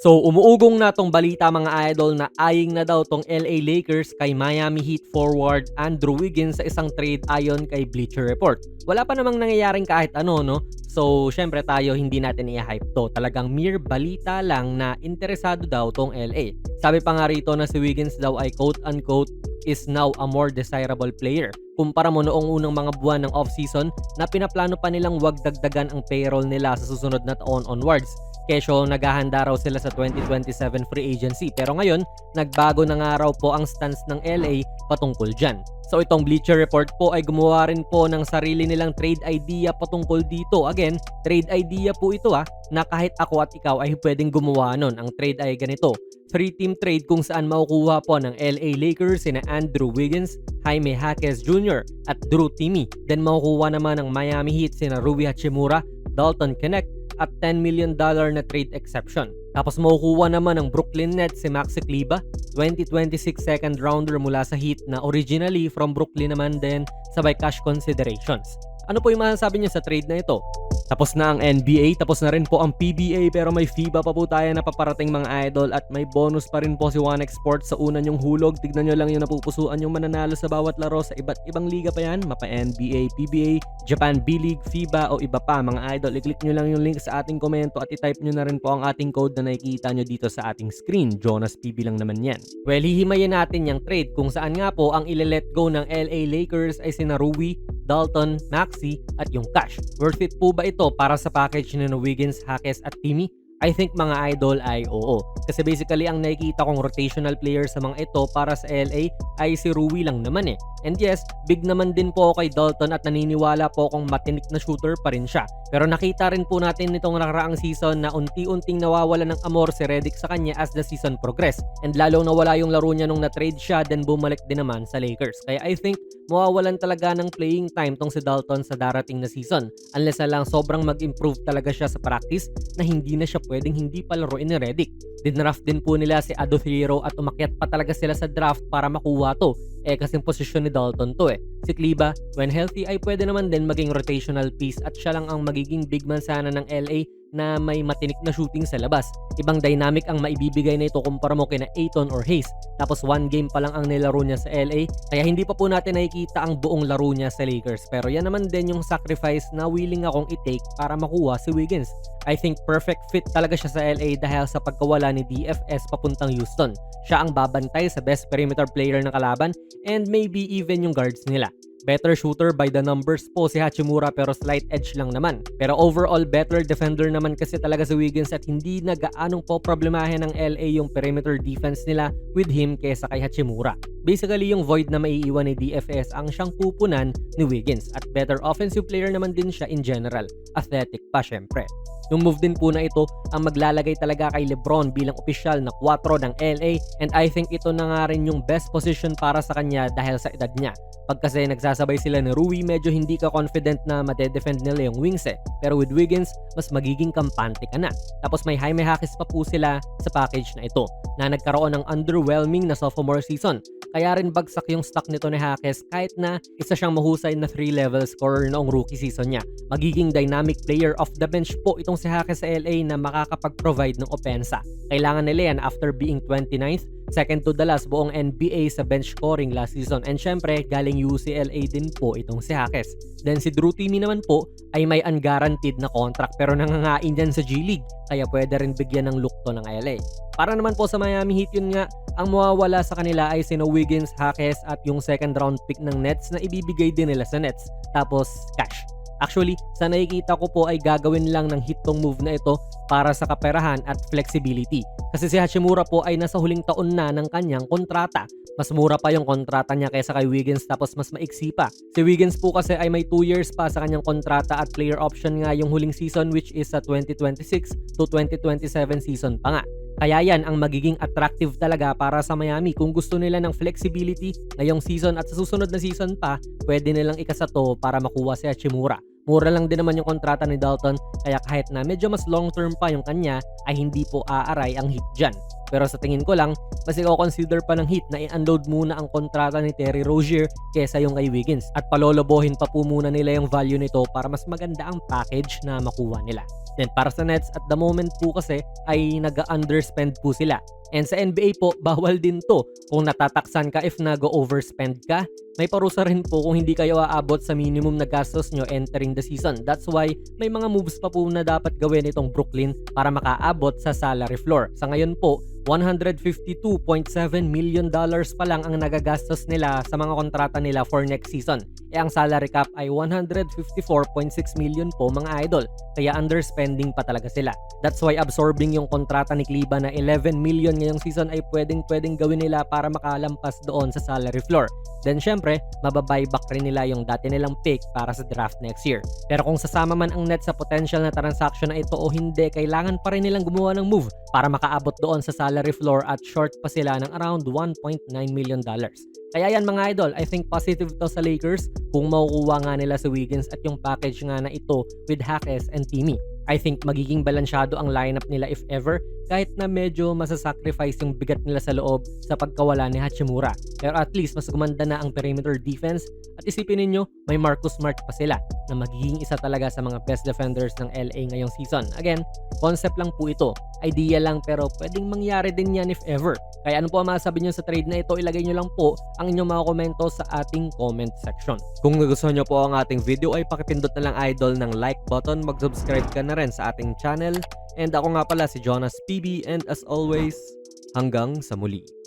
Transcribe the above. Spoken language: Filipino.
So umuugong na tong balita mga idol na aying na daw tong LA Lakers kay Miami Heat forward Andrew Wiggins sa isang trade ayon kay Bleacher Report. Wala pa namang nangyayaring kahit ano no. So syempre tayo hindi natin i-hype to. Talagang mere balita lang na interesado daw tong LA. Sabi pa nga rito na si Wiggins daw ay quote unquote is now a more desirable player. Kumpara mo noong unang mga buwan ng offseason na pinaplano pa nilang wag dagdagan ang payroll nila sa susunod na taon onwards. Kesyo naghahanda raw sila sa 2027 free agency pero ngayon nagbago na nga raw po ang stance ng LA patungkol dyan. So itong Bleacher Report po ay gumawa rin po ng sarili nilang trade idea patungkol dito. Again, trade idea po ito ah, na kahit ako at ikaw ay pwedeng gumawa nun. Ang trade ay ganito. Three-team trade kung saan makukuha po ng LA Lakers sina Andrew Wiggins, Jaime Jaquez Jr. at Drew Timmy. Then makukuha naman ng Miami Heat sina Rui Hachimura, Dalton Connect, at $10 million na trade exception. Tapos makukuha naman ng Brooklyn Nets si Maxi Kleber, 2026 second rounder mula sa Heat na originally from Brooklyn naman din sabay cash considerations. Ano po yung masasabi niyo sa trade na ito? Tapos na ang NBA, tapos na rin po ang PBA pero may FIBA pa po tayo na paparating mga idol at may bonus pa rin po si One Sports sa una nyong hulog. Tignan nyo lang yung napupusuan yung mananalo sa bawat laro sa iba't ibang liga pa yan. Mapa NBA, PBA, Japan B-League, FIBA o iba pa mga idol. I-click nyo lang yung link sa ating komento at i-type nyo na rin po ang ating code na nakikita nyo dito sa ating screen. Jonas PB lang naman yan. Well, hihimayin natin yung trade kung saan nga po ang ile-let go ng LA Lakers ay sina Rui, Dalton, Maxi at yung cash. Worth it po ba ito para sa package ni Wiggins, Hackes at Timmy? I think mga idol ay oo. Kasi basically ang nakikita kong rotational player sa mga ito para sa LA ay si Rui lang naman eh. And yes, big naman din po kay Dalton at naniniwala po akong matinik na shooter pa rin siya. Pero nakita rin po natin nitong nakaraang season na unti-unting nawawala ng amor si Redick sa kanya as the season progress. And lalong nawala yung laro niya nung na-trade siya then bumalik din naman sa Lakers. Kaya I think mawawalan talaga ng playing time tong si Dalton sa darating na season. Unless na lang sobrang mag-improve talaga siya sa practice na hindi na siya pwedeng hindi palaruin ni Redick. Dinraft din po nila si Ado Hero at umakyat pa talaga sila sa draft para makuha to. Eh kasing posisyon ni Dalton to eh. Si Kleba, when healthy ay pwede naman din maging rotational piece at siya lang ang magiging big man sana ng LA na may matinik na shooting sa labas. Ibang dynamic ang maibibigay na ito kumpara mo kina Aiton or Hayes. Tapos one game pa lang ang nilaro niya sa LA, kaya hindi pa po natin nakikita ang buong laro niya sa Lakers. Pero yan naman din yung sacrifice na willing akong i-take para makuha si Wiggins. I think perfect fit talaga siya sa LA dahil sa pagkawala ni DFS papuntang Houston. Siya ang babantay sa best perimeter player ng kalaban and maybe even yung guards nila. Better shooter by the numbers po si Hachimura pero slight edge lang naman. Pero overall better defender naman kasi talaga si Wiggins at hindi na gaanong po problemahin ng LA yung perimeter defense nila with him kesa kay Hachimura. Basically yung void na maiiwan ni DFS ang siyang pupunan ni Wiggins at better offensive player naman din siya in general. Athletic pa syempre. Yung move din po na ito ang maglalagay talaga kay Lebron bilang opisyal na 4 ng LA and I think ito na nga rin yung best position para sa kanya dahil sa edad niya. Pag kasi nagsasabay sila ni Rui, medyo hindi ka confident na made-defend nila yung wings eh. Pero with Wiggins, mas magiging kampante ka na. Tapos may Jaime Jaquez pa po sila sa package na ito na nagkaroon ng underwhelming na sophomore season. Kaya rin bagsak yung stock nito ni Jaquez kahit na isa siyang mahusay na 3-level scorer noong rookie season niya. Magiging dynamic player of the bench po itong si Jaquez sa LA na makakapag-provide ng opensa. Kailangan nila yan after being 29th Second to the last buong NBA sa bench scoring last season. And syempre, galing UCLA din po itong si Hakes. Then si Drew Timmy naman po ay may unguaranteed na contract pero nangangain dyan sa G League. Kaya pwede rin bigyan ng look ng LA. Para naman po sa Miami Heat yun nga, ang mawawala sa kanila ay sino Wiggins, Hakes at yung second round pick ng Nets na ibibigay din nila sa Nets. Tapos cash. Actually, sa nakikita ko po ay gagawin lang ng hitong move na ito para sa kaperahan at flexibility. Kasi si Hachimura po ay nasa huling taon na ng kanyang kontrata. Mas mura pa yung kontrata niya kaysa kay Wiggins tapos mas maiksi pa. Si Wiggins po kasi ay may 2 years pa sa kanyang kontrata at player option nga yung huling season which is sa 2026 to 2027 season pa nga. Kaya yan ang magiging attractive talaga para sa Miami kung gusto nila ng flexibility ngayong season at sa susunod na season pa, pwede nilang ikasato para makuha si Hachimura. Mura lang din naman yung kontrata ni Dalton kaya kahit na medyo mas long term pa yung kanya ay hindi po aaray ang hit dyan. Pero sa tingin ko lang, mas i-consider pa ng hit na i-unload muna ang kontrata ni Terry Rozier kesa yung kay Wiggins at palolobohin pa po muna nila yung value nito para mas maganda ang package na makuha nila. Then para sa Nets at the moment po kasi ay nag-underspend po sila. And sa NBA po, bawal din to. Kung natataksan ka if nag-overspend ka, may parusa rin po kung hindi kayo aabot sa minimum na gastos nyo entering the season. That's why may mga moves pa po na dapat gawin itong Brooklyn para makaabot sa salary floor. Sa ngayon po, 152.7 million dollars pa lang ang nagagastos nila sa mga kontrata nila for next season. E ang salary cap ay 154.6 million po mga idol. Kaya underspending pa talaga sila. That's why absorbing yung kontrata ni Kliba na 11 million ngayong season ay pwedeng pwedeng gawin nila para makalampas doon sa salary floor. Then syempre, mababuyback rin nila yung dati nilang pick para sa draft next year. Pero kung sasama man ang net sa potential na transaction na ito o hindi, kailangan pa rin nilang gumawa ng move para makaabot doon sa salary floor at short pa sila ng around 1.9 million dollars. Kaya yan mga idol, I think positive to sa Lakers kung makukuha nga nila sa Wiggins at yung package nga na ito with Hackes and Timmy. I think magiging balansyado ang lineup nila if ever kahit na medyo masasacrifice yung bigat nila sa loob sa pagkawala ni Hachimura. Pero at least mas gumanda na ang perimeter defense at isipin ninyo may Marcus Smart pa sila na magiging isa talaga sa mga best defenders ng LA ngayong season. Again, concept lang po ito. Idea lang pero pwedeng mangyari din yan if ever. Kaya ano po ang masasabi nyo sa trade na ito, ilagay nyo lang po ang inyong mga komento sa ating comment section. Kung nagustuhan nyo po ang ating video ay pakipindot na lang idol ng like button, mag-subscribe ka na rin sa ating channel. And ako nga pala si Jonas PB and as always, hanggang sa muli.